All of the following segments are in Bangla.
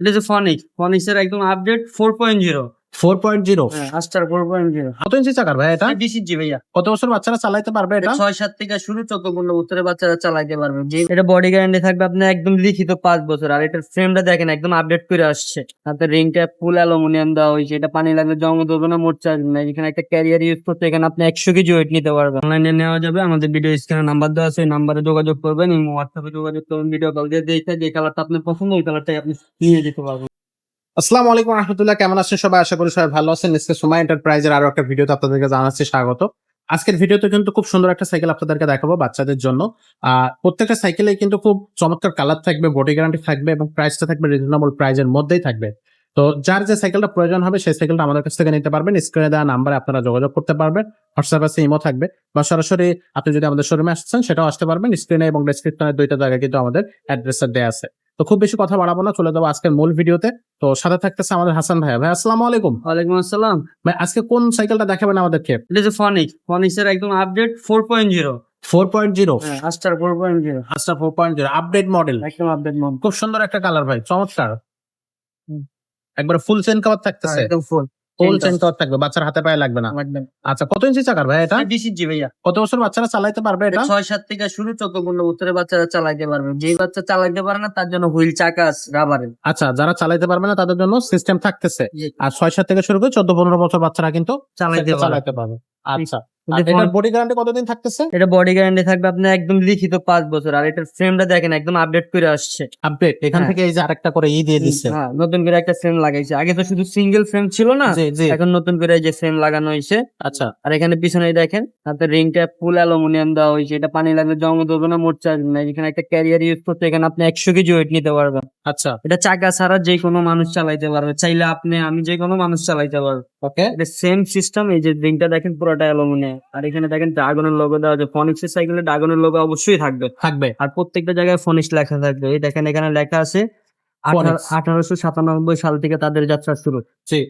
এটা হচ্ছে ফনিক্স ফনিক্সের একদম update four point zero four point zero. Aster four point zero কত ইঞ্চি চাকার ভাই এটা? ডিসি ভাইয়া। কত বছর বাচ্চারা চালাইতে পারবে এটা? ছয় সাত থেকে শুরু চোদ্দ পনেরো বছরের বাচ্চারা চালাইতে পারবে। যে এটা বডি গ্যারান্টি থাকবে আপনার একদম লিখিত পাঁচ বছর। আর এটার ফ্রেমটা দেখেন একদম আপডেট করে আসছে। তাতে রিংটা ফুল অ্যালুমিনিয়াম দেওয়া হয়েছে। এটা পানি লাগলে জঙ্গ দেবে না চার্জ না এখানে একটা ক্যারিয়ার ইউজ করতে এখানে আপনি একশো কেজি ওয়েট নিতে পারবেন। অনলাইনে নেওয়া যাবে। আমাদের ভিডিও স্ক্রিনে নাম্বার দেওয়া আছে। নাম্বারে যোগাযোগ করবেন হোয়াটসঅ্যাপে যোগাযোগ করবেন ভিডিও কল দিয়ে যে কালারটা আপনার পছন্দ ওই কালারটাই আপনি নিয়ে যেতে পারবেন। আসসালামু আলাইকুম রহমতুল্লাহ, কেমন আছেন সবাই? আশা করি সবাই ভালো আছেন। আজকে সময় এন্টারপ্রাইজের আরও একটা ভিডিওতে আপনাদেরকে জানাচ্ছি স্বাগত। আজকের ভিডিওতে কিন্তু খুব সুন্দর একটা সাইকেল আপনাদেরকে দেখাবো বাচ্চাদের জন্য। প্রত্যেকটা সাইকেলে কিন্তু খুব চমৎকার কালার থাকবে, বডি গ্যারান্টি থাকবে এবং প্রাইসটা থাকবে রিজনেবল প্রাইজের মধ্যেই থাকবে। তো যার যে সাইকেলটা প্রয়োজন হবে, সেই সাইকেলটা আমাদের কাছ থেকে নিতে পারবেন। স্ক্রিনে দেওয়া নাম্বারে আপনারা যোগাযোগ করতে পারবেন। হোয়াটসঅ্যাপ আছে, ইমো থাকবে। বা সরাসরি আপনি যদি আমাদের শোরুমে আসছেন, সেটাও আসতে পারবেন। স্ক্রিনে এবং ডেসক্রিপশনে দুইটা জায়গায় কিন্তু আমাদের অ্যাড্রেসটা দেওয়া আছে। তো খুব বেশি কথা বাড়াবো না চলে যাব আজকের মূল ভিডিওতে। তো সাথে থাকতেছে আমাদের হাসান ভাইয়া। ভাই আসসালামু আলাইকুম। ওয়ালাইকুম আসসালাম। ভাই আজকে কোন সাইকেলটা দেখাবেন আমাদেরকে? এটা যে ফনিক ফনিক্স এর একদম update four point zero four point zero হ্যাঁ Aster four point zero four point zero update model একদম আপডেট খুব সুন্দর একটা কালার ভাই চমৎকার। একবার ফুল চেন কভার থাকতেছে। একদম ফুল চেন থাকবে বাচ্চার হাতে পায়ে লাগবে না। আচ্ছা কত ইঞ্চি চাকার ভাই এটা? ডিসি ইঞ্চি ভাইয়া। কত বছর বাচ্চারা চালাইতে পারবে এটা? ছয় সাত থেকে শুরু চোদ্দ পনেরো বছরের বাচ্চারা চালাইতে পারবে। যেই বাচ্চা চালাইতে পারে না তার জন্য হুইল চাকা রাবারের আচ্ছা যারা চালাইতে পারবে না তাদের জন্য সিস্টেম থাকতেছে। আর ছয় সাত থেকে শুরু করে চোদ্দ পনেরো বছর বাচ্চারা কিন্তু চালাইতে পারবে। চালাইতে পারবে। আচ্ছা। এটার বডি গ্যারান্টি কতদিন থাকতেছে? এটা বডি গ্যারান্টি থাকবে আপনার একদম লিখিত পাঁচ বছর আর এটার ফ্রেমটা দেখেন একদম আপডেট করে আসছে। আপডেট এখান হ্যাঁ। থেকে এই যে আরেকটা করে ই দিয়ে দিচ্ছে হ্যাঁ নতুন করে একটা ফ্রেম লাগাইছে। আগে তো শুধু সিঙ্গেল ফ্রেম ছিল না এখন নতুন করে এই যে ফ্রেম লাগানো হয়েছে আচ্ছা। আর এখানে পিছনে দেখেন রিংটা ফুল অ্যালুমিনিয়াম দেওয়া হয়েছে এটা পানি লাগলে জঙ্গ দেবে না মোট চার্জ না এখানে একটা ক্যারিয়ার ইউজ করতে এখানে আপনি একশো কেজি ওয়েট নিতে পারবেন। আচ্ছা। এটা চাকা ছাড়া যে কোনো মানুষ চালাইতে পারবে। চাইলে আপনি আমি যে কোনো মানুষ চালাইতে পারব। ওকে এটা সেম সিস্টেম এই যে রিংটা দেখেন পুরোটা অ্যালুমিনিয়াম আর এখানে দেখেন ড্রাগনের লোগো দেওয়া আছে। ফনিক্স এর সাইকেলে ড্রাগনের লোগো অবশ্যই থাকবে। থাকবে। আর প্রত্যেকটা জায়গায় ফনিক্স লেখা থাকবে। এই দেখেন এখানে লেখা আছে আঠারোশো সাতানব্বই সাল থেকে তাদের যাত্রা শুরু। জি।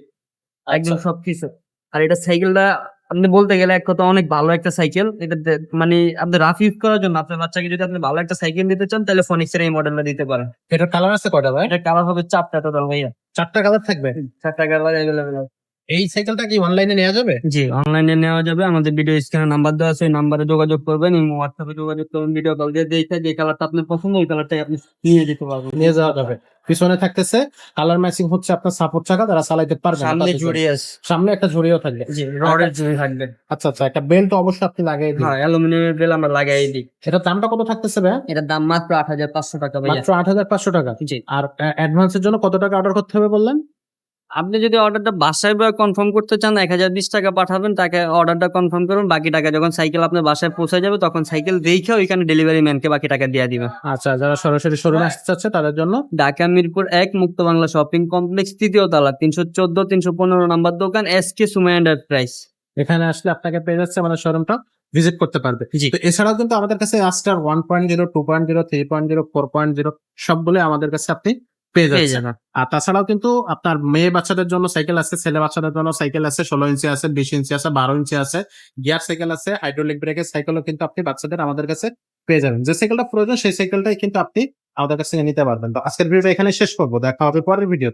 একদম আচ্ছা। সবকিছু। আর এটা সাইকেলটা আপনি বলতে গেলে এক কথা অনেক ভালো একটা সাইকেল এটা মানে আপনি রাফ ইউজ করার জন্য আপনার বাচ্চাকে যদি আপনি ভালো একটা সাইকেল দিতে চান তাহলে ফনিক্স এর এই মডেলটা দিতে পারেন। এটার কালার আছে কয়টা ভাই? এটা কালার হবে চারটা টোটাল ভাইয়া। চারটা কালার থাকবে? চারটা কালার অ্যাভেলেবেল এই সাইকেলটা কি অনলাইনে নেওয়া যাবে? জি অনলাইনে নেওয়া যাবে। আমাদের ভিডিও স্ক্রিনে নাম্বার দেওয়া আছে ওই নাম্বারে যোগাযোগ করবেন এবং হোয়াটসঅ্যাপে যোগাযোগ করবেন ভিডিও কল দিয়ে দেখে যে কালারটা আপনার পছন্দ ওই কালারটাই আপনি নিয়ে যেতে পারবেন। নিয়ে যাওয়া যাবে। পিছনে থাকতেছে কালার ম্যাচিং হচ্ছে আপনার সাপোর্ট চাকা তারা চালাইতে পারবে সামনে। জুড়ে আছে। সামনে একটা ঝুড়িও থাকবে। জি রডের জুড়ে থাকবে। আচ্ছা আচ্ছা একটা বেল্ট অবশ্যই আপনি লাগাই দিন। হ্যাঁ অ্যালুমিনিয়ামের বেল আমরা লাগাই দিই। এটার দামটা কত থাকতেছে ভাই এটার দাম মাত্র আট হাজার পাঁচশো টাকা ভাইয়া। মাত্র আট হাজার পাঁচশো টাকা। জি। আর অ্যাডভান্সের জন্য কত টাকা অর্ডার করতে হবে বললেন? আপনি যদি অর্ডারটা বাসায় বা কনফার্ম করতে চান এক হাজার বিশ টাকা পাঠাবেন তাকে অর্ডারটা কনফার্ম করুন বাকি টাকা যখন সাইকেল আপনার বাসায় পৌঁছে যাবে তখন সাইকেল দেখে ওইখানে ডেলিভারি ম্যানকে বাকি টাকা দিয়ে দিবেন আচ্ছা যারা সরাসরি শোরুমে আসতে চাচ্ছে তাদের জন্য? ঢাকা মিরপুর এক মুক্ত বাংলা শপিং কমপ্লেক্স তৃতীয় তলা তিনশো চোদ্দ তিনশো পনেরো নাম্বার দোকান এস কে সুমা এন্টারপ্রাইজ এখানে আসলে আপনাকে পেয়ে যাচ্ছে আমাদের শোরুমটা ভিজিট করতে পারবে। তো এছাড়াও কিন্তু আমাদের কাছে Aster one point zero two point zero three point zero four point zero সবগুলো আমাদের কাছে আপনি পেয়ে যাচ্ছেন আর তাছাড়াও কিন্তু আপনার মেয়ে বাচ্চাদের জন্য সাইকেল আছে ছেলে বাচ্চাদের জন্য সাইকেল আছে ষোলো ইঞ্চি আছে বিশ ইঞ্চি আছে বারো ইঞ্চি আছে গিয়ার সাইকেল আছে হাইড্রোলিক ব্রেকের সাইকেলও কিন্তু আপনি বাচ্চাদের আমাদের কাছে পেয়ে যাবেন। যে সাইকেলটা প্রয়োজন সেই সাইকেলটাই কিন্তু আপনি আমাদের কাছ থেকে নিতে পারবেন। তো আজকের ভিডিও এখানে শেষ করব। দেখা হবে পরের ভিডিও